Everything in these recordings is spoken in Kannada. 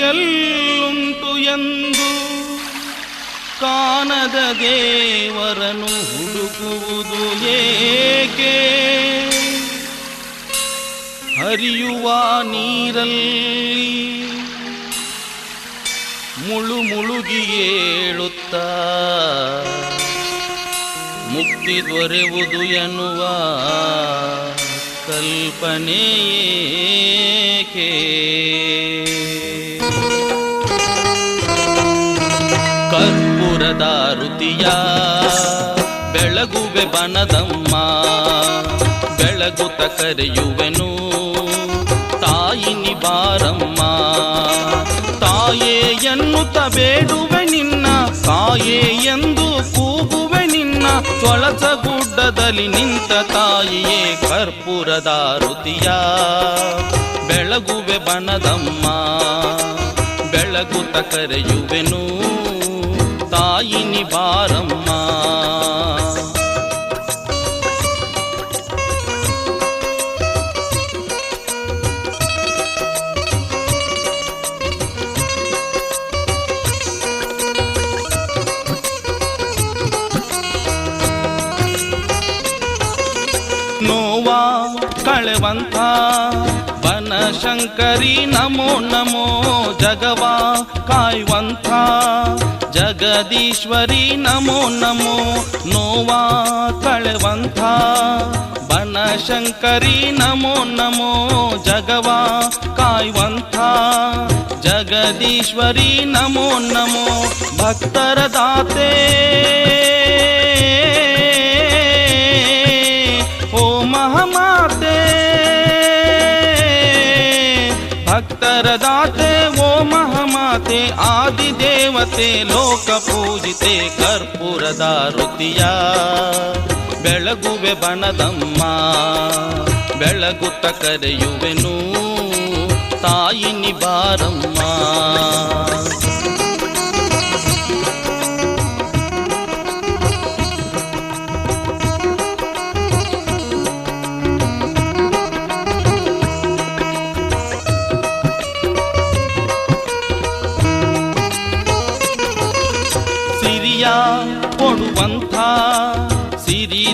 ಎಲ್ಲುಂಟು ಎಂದು ಕಾಣದ ದೇವರನು ಹುಡುಕುವುದು ಏಕೆ? ಹರಿಯುವ ನೀರಲ್ಲಿ ಮುಳು ಮುಳುಗಿ ಏಳುತ್ತ ಮುಕ್ತಿ ದೊರೆವುದು ಎನ್ನುವ ಕಲ್ಪನೆ ಏಕೆ ಕರ್ಪೂರದ ರುತಿಯ. ಬೆಳಗುವೆ ಬನದಮ್ಮ ಬೆಳಗುತ ಕರೆಯುವೆನು. ತಾಯಿನಿ ಬಾರಮ್ಮ ತಾಯೇ ಎನ್ನುತ್ತ ಬೇಡುವೆ ನಿನ್ನ. ತಾಯೇ ಎಂದು ಕೂಗುವೆ ನಿನ್ನ. ಗುಡ್ಡದಲ್ಲಿ ನಿಂತ ತಾಯಿಯೇ ಕರ್ಪೂರದ ಋತಿಯ ಬೆಳಗುವೆ ಬನದಮ್ಮ ಬೆಳಗುತ ಕರೆಯುವೆನು. ತಾಯಿನಿ ಬಾರಮ್ಮ ನೋವಾ ಕಳೆವಂತ ಬನಶಂಕರಿ ನಮೋ ನಮೋ ಜಗವಾ ಕಾಯುವಂತ ಜಗದೀಶ್ವರಿ ನಮೋ ನಮೋ ನೋವಾ ಕಳೆವಂತ ಬನಶಂಕರಿ ನಮೋ ನಮೋ ಜಗವಾ ಕಾಯುವಂತ ಜಗದೀಶ್ವರಿ ನಮೋ ನಮೋ ಭಕ್ತರ ದಾತೆ ಆದಿದೇವತೆ ಲೋಕ ಪೂಜಿತೆ ಕರ್ಪೂರದ ಋತಿಯ. ಬೆಳಗುವೆ ಬಣದಮ್ಮ ಬೆಳಗುತ್ತ ಕರೆಯುವೆನು ತಾಯಿನಿ ಬಾರಮ್ಮ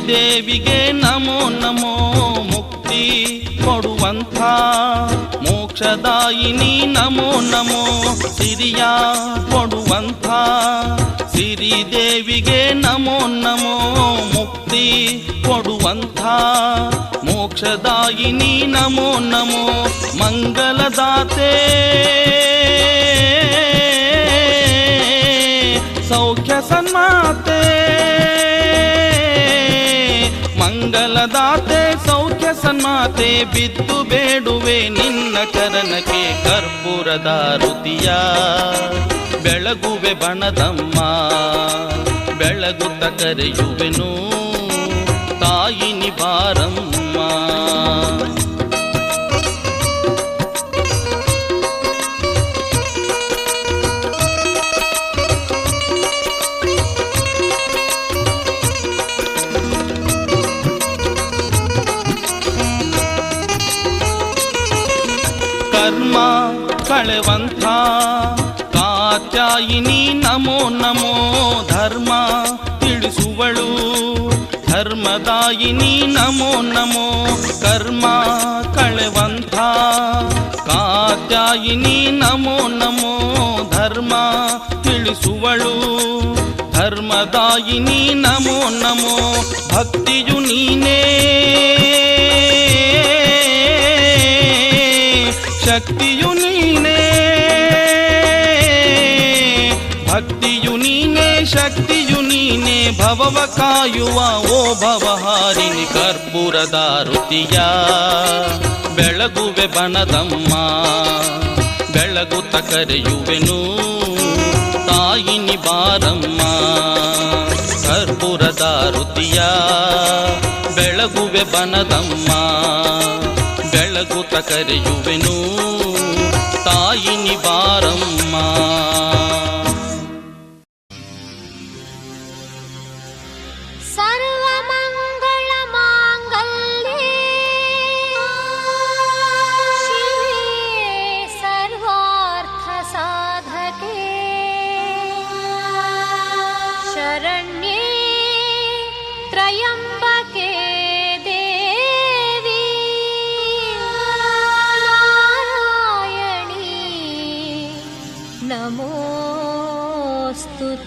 ಸಿರಿದೇವಿಗೆ ನಮೋ ನಮೋ ಮುಕ್ತಿ ಕೊಡುವಂಥ ಮೋಕ್ಷದಾಯಿನಿ ನಮೋ ನಮೋ ಸಿರಿಯ ಕೊಡುವಂಥ ಸಿರಿದೇವಿಗೆ ನಮೋ ನಮೋ ಮುಕ್ತಿ ಕೊಡುವಂಥ ಮೋಕ್ಷದಾಯಿನಿ ನಮೋ ನಮೋ ಮಂಗಲದಾತೆ. ಮಂಗಲದಾತೆ ಸೌಖ್ಯ ಸನ್ಮಾತೆ ಬಿದ್ದು ಬೇಡುವೆ ನಿನ್ನ ಚರಣಕ್ಕೆ ಕರ್ಪೂರದ ಋತಿಯ ಬೆಳಗುವೆ ಬಣದಮ್ಮ ಬೆಳಗುತ್ತ ಕರೆಯುವೆನು. ಕಳೆವಂಥ ಕಾತ್ಯಾಯಿನಿ ನಮೋ ನಮೋ ಧರ್ಮ ತಿಳಿಸುವಳು ಧರ್ಮದಾಯಿನಿ ನಮೋ ನಮೋ ಕರ್ಮ ಕಳೆವಂಥ ಕಾತ್ಯಾಯಿನಿ ನಮೋ ನಮೋ ಧರ್ಮ ತಿಳಿಸುವಳು ಧರ್ಮದಾಯಿನಿ ನಮೋ ನಮೋ ಭಕ್ತಿಯು ನೀನೇ ಭವವ ಕಾಯುವ ಓ ಭವಹಾರಿಣಿ ಕರ್ಪೂರದ ಋತಿಯ. ಬೆಳಗುವೆ ಬನದಮ್ಮ ಬೆಳಗುತ್ತ ಕರೆಯುವೆನು ತಾಯಿನಿ ಬಾರಮ್ಮ. ಕರ್ಪೂರದ ಋತಿಯ, ಬೆಳಗುವೆ ಬನದಮ್ಮ ಬೆಳಗುತ್ತ ಕರೆಯುವೆನು ತಾಯಿನಿ ಬಾರಮ್ಮ.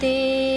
ते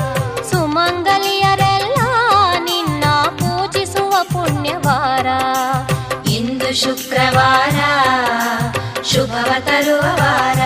ಶುಕ್ರವಾರ ಶುಭವ ತರುವ ವಾರ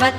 ಶುಭವ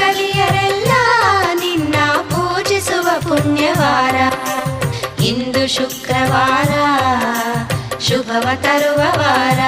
ಸುಮಂಗಲಿಯರೆಲ್ಲ ನಿನ್ನ ಪೂಜಿಸುವ ಪುಣ್ಯವಾರ. ಇಂದು ಶುಕ್ರವಾರ ಶುಭವ ತರುವ ವಾರ.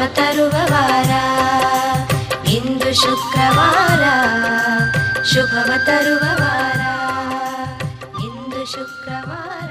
ಶುಭ ತರುವ ವಾರ ಇಂದು ಶುಕ್ರವಾರ ಶುಭವ ತರುವ ವಾರ ಇಂದು ಶುಕ್ರವಾರ.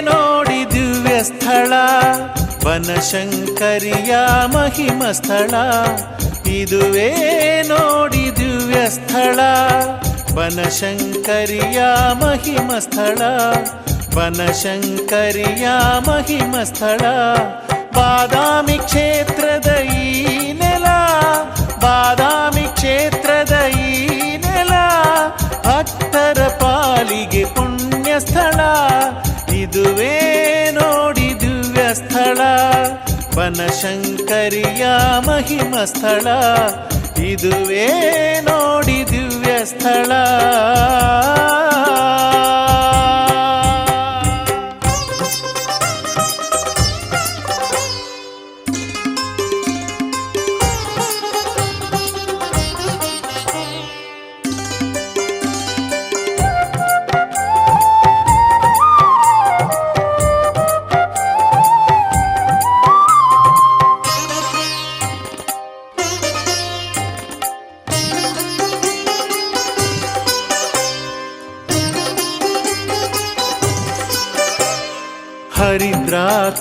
ನೋಡಿ ದಿವ್ಯ ಸ್ಥಳ, ಬನಶಂಕರಿಯ ಮಹಿಮ ಸ್ಥಳ. ಇದುವೇ ನೋಡಿ ದಿವ್ಯ ಸ್ಥಳ, ಬನಶಂಕರಿಯ ಮಹಿಮ ಸ್ಥಳ. ಬನಶಂಕರಿಯ ಮಹಿಮ ಸ್ಥಳ. ಬಾದಾಮಿ ಕ್ಷೇತ್ರದ ನೆಲ, ಬಾದಾಮಿ ಕ್ಷೇತ್ರದ ನೆಲ. ಭಕ್ತರ ಪಾಲಿಗೆ ಪುಣ್ಯ ಸ್ಥಳ ಇದುವೇ ನೋಡಿ ದಿವ್ಯ ಸ್ಥಳ ಬನಶಂಕರಿಯ ಮಹಿಮ ಸ್ಥಳ. ಇದುವೇ ನೋಡಿ ದಿವ್ಯ ಸ್ಥಳ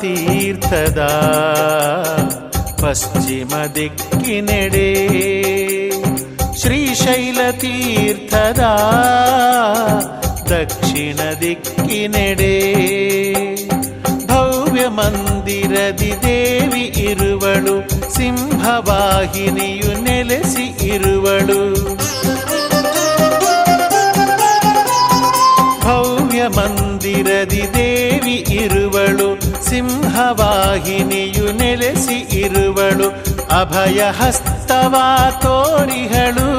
ತೀರ್ಥದ ಪಶ್ಚಿಮ ದಿಕ್ಕಿನೆಡೆ ಶ್ರೀಶೈಲ ತೀರ್ಥದ ದಕ್ಷಿಣ ದಿಕ್ಕಿನೆಡೆ ಭವ್ಯ ಮಂದಿರದಿ ದೇವಿ ಇರುವಳು, ಸಿಂಹವಾಹಿನಿಯು ನೆಲೆಸಿ ಇರುವಳು. ಭವ್ಯ ಮಂದಿರದಿ ದೇವಿ ಇರುವಳು ಸಿಂಹವಾಹಿನಿಯು ನೆಲೆಸಿ ಇರುವಳು. ಅಭಯ ಹಸ್ತವಾ ತೋರಿಹಳು.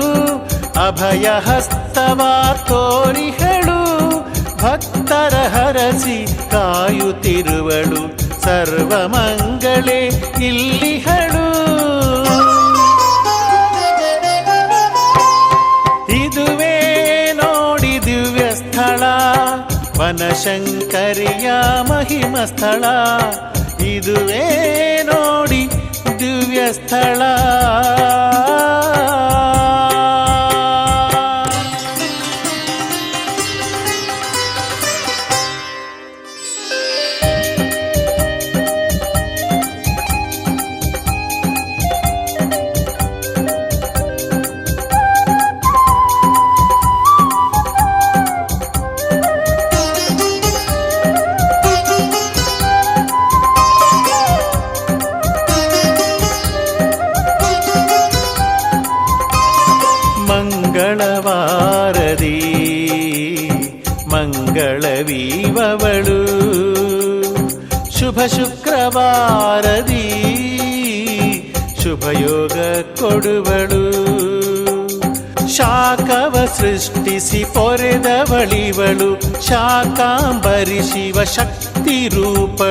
ಅಭಯ ಹಸ್ತವಾ ತೋರಿಹಳು. ಭಕ್ತರ ಹರಸಿ ಕಾಯುತ್ತಿರುವಳು. ಸರ್ವಮಂಗಳೇ ಇಲ್ಲಿಹಳು ವನಶಂಕರಿಯ ಮಹಿಮ ಸ್ಥಳ ಇದುವೇ ನೋಡಿ ದಿವ್ಯ ಸ್ಥಳ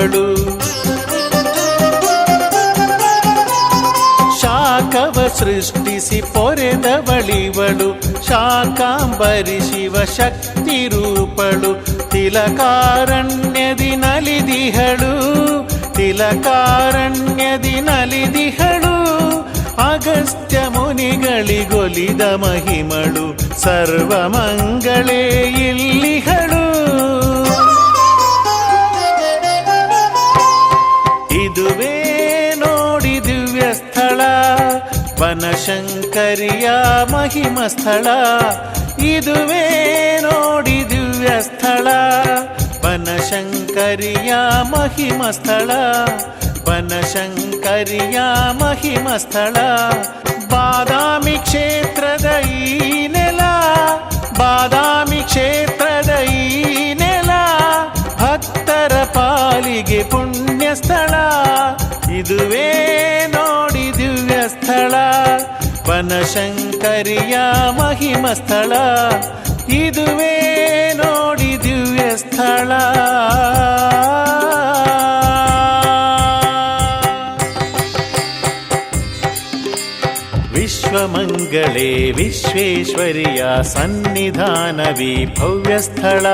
ರೂಪಳು ಶಾಖವ ಸೃಷ್ಟಿಸಿ ಪೊರೆದವಳಿವಳು ಶಾಕಾಂಬರಿ ಶಿವ ಶಕ್ತಿ ರೂಪಳು. ತಿಲಕಾರಣ್ಯದಿ ನಲಿದಿಹಳು. ತಿಲಕಾರಣ್ಯದಿ ನಲಿದಿಹಳು. ಅಗಸ್ತ್ಯ ಮುನಿಗಳಿಗೊಲಿದ ಮಹಿಮಳು. ಸರ್ವಮಂಗಳೇ ಇಲ್ಲಿಹಳು. ಬನಶಂಕರಿಯ ಮಹಿಮ ಸ್ಥಳ. ಇದುವೇ ನೋಡಿ ದಿವ್ಯ ಸ್ಥಳ. ಬನಶಂಕರಿಯ ಮಹಿಮ ಸ್ಥಳ. ಬನಶಂಕರಿಯ ಮಹಿಮ ಸ್ಥಳ. ಬಾದಾಮಿ ಕ್ಷೇತ್ರದ ಈ ನೆಲ. ಬಾದಾಮಿ ಕ್ಷೇತ್ರದ ಈ ನೆಲ. ಭಕ್ತರ ಪಾಲಿಗೆ ಪುಣ್ಯ ಸ್ಥಳ ಇದುವೇ ಸ್ಥಳ ಬನಶಂಕರಿಯ ಮಹಿಮ ಸ್ಥಳ ಇದುವೇ ನೋಡಿ ದಿವ್ಯ ಸ್ಥಳ. ವಿಶ್ವಮಂಗಳೇ ವಿಶ್ವೇಶ್ವರಿಯ ಸನ್ನಿಧಾನವಿ ಭವ್ಯ ಸ್ಥಳ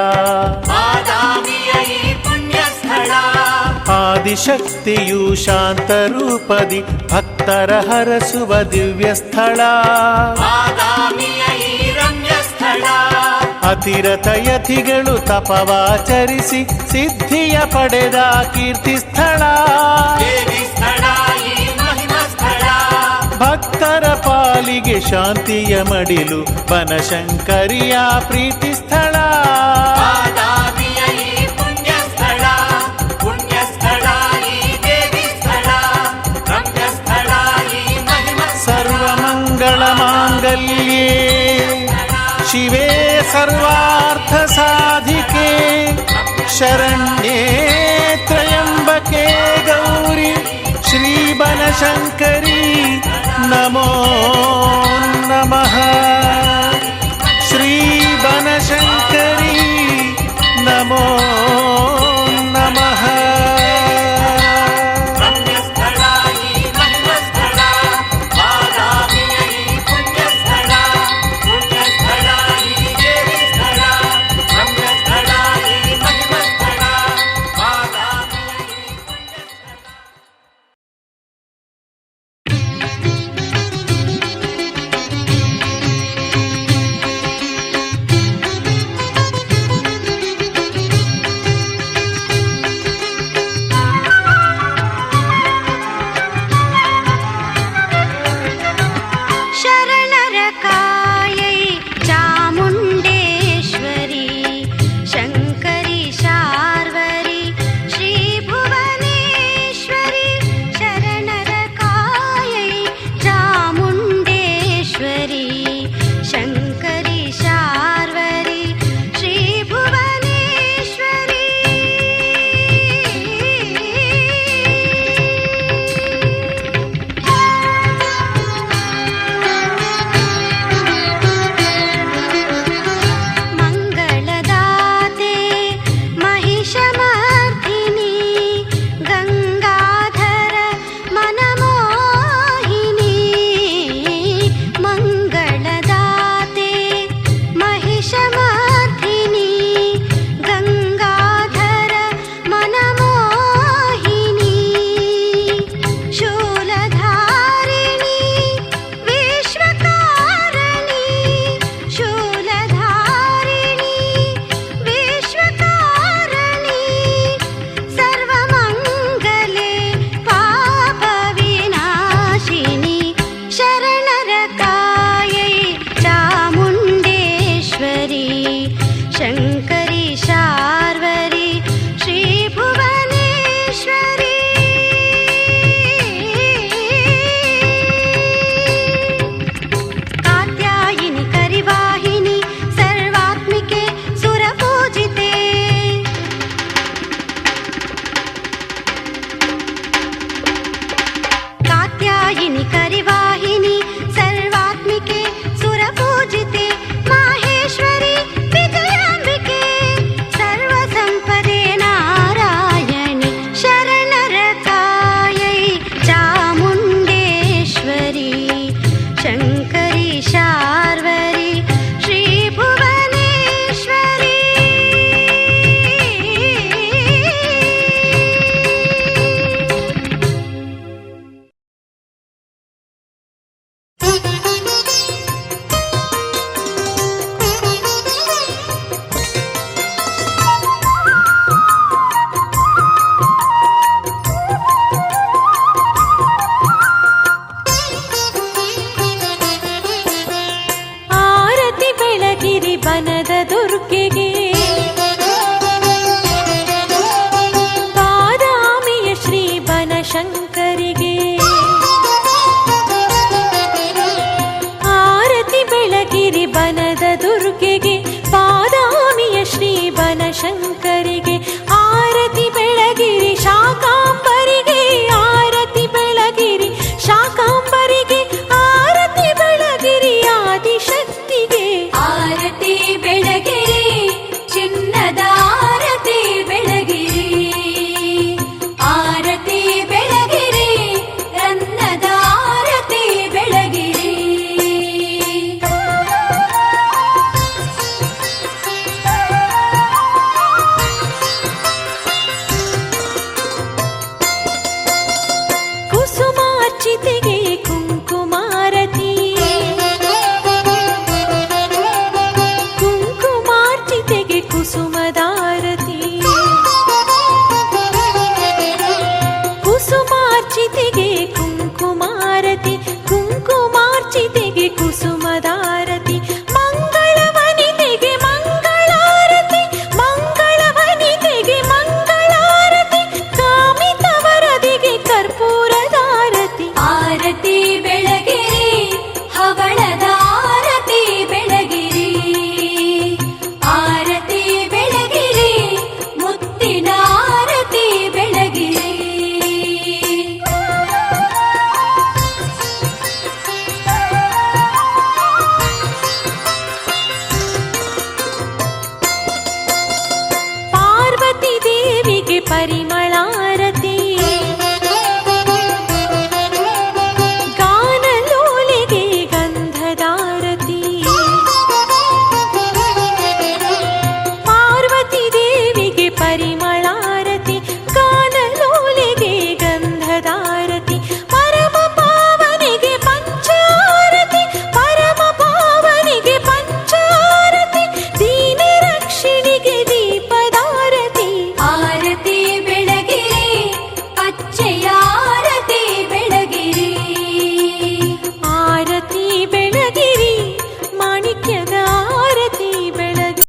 ಆದಿಶಕ್ತಿಯು ಶಾಂತರೂಪದಿ ಭಕ್ತರ ಹರಸುವ ದಿವ್ಯ ಸ್ಥಳ. ಅತಿರಥ ಯತಿಗಳು ತಪವಾಚರಿಸಿ ಸಿದ್ಧಿಯ ಪಡೆದ ಕೀರ್ತಿ ಸ್ಥಳ. ಭಕ್ತರ ಪಾಲಿಗೆ ಶಾಂತಿಯ ಮಡಿಲು ಬನಶಂಕರಿಯ ಪ್ರೀತಿ ಸ್ಥಳ. शिवे सर्वार्थसाधिके शरण्ये त्र्यंबके गौरी श्री बनशंकरी नमो नमः।